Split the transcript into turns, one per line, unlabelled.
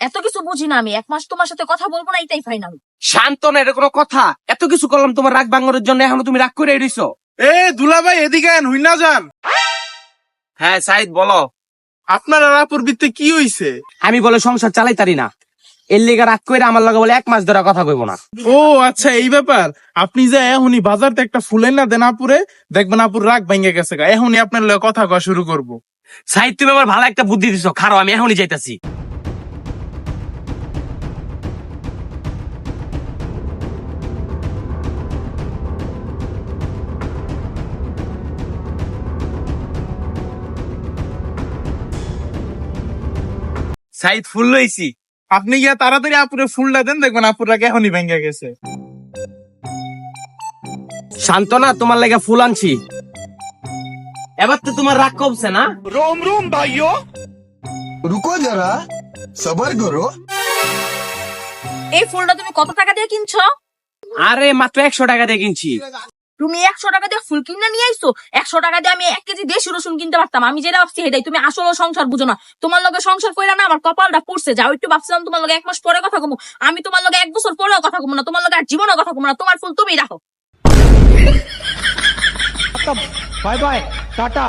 এত কিছু বুঝি না আমি। এক মাস তোমার সাথে কথা বলব না এটাই ফাইনাল
শান্ত না এটা কোনো কথা? এত কিছু করলাম তোমার রাগ ভাঙানোর জন্য এখনও তুমি রাগ করে রইছো
এ দুলা ভাই এদিকে আন হই না যান।
হ্যাঁ সাইদ বলো।
আপনার আর আপুর বিতে কি হইছে?
আমি বলে সংসার চালাই তারি না। এর লেগে রাগ করে আমার লগে বলে এক মাস ধরে কথা কইব না।
ও আচ্ছা এই ব্যাপার। আপনি যে এখনই বাজারতে একটা ফুলের না দেন আপুরে দেখবেন আপুর রাগ ভেঙে গেছে গা। এখনই আপনার লগে কথা কওয়া শুরু করব।
সাইদ তুমি আমার ভালো একটা বুদ্ধি দিছো। খারো আমি এখনই যাইতাছি। সাইদ ফুল লইছি।
আপনি গিয়া তাড়াতাড়ি আপুরে ফুলটা দেন দেখবেন আপুরা এখনই ভেঙে গেছে।
শান্তনা তোমার লাগে ফুল আনছি। এবার তো তোমার রাগ কমছে না?
রোম রোম ভাইও। রুকো যারা সবার করো।
এই ফুলটা তুমি কত টাকা দিয়ে কিনছো?
আরে মাত্র একশো টাকা দিয়ে কিনছি।
তুমি একশো টাকা দিয়ে ফুল কিনে নিয়ে আইসো একশো টাকা দিয়ে আমি এক কেজি দেশি রসুন কিনতে পারতাম। আমি যেটা ভাবছি হেদাই তুমি আসলে সংসার বুঝো না। তোমার লগে সংসার করে না আমার কপালটা পড়ছে। যাও, একটু ভাবছিলাম তোমার লগে এক মাস পরে কথা কমু। আমি তোমার লগে এক বছর পরেও কথা কমু না। তোমার লগে আর জীবনও কথা কমু না। তোমার ফুল তুমি রাখো।
Bye bye, tata.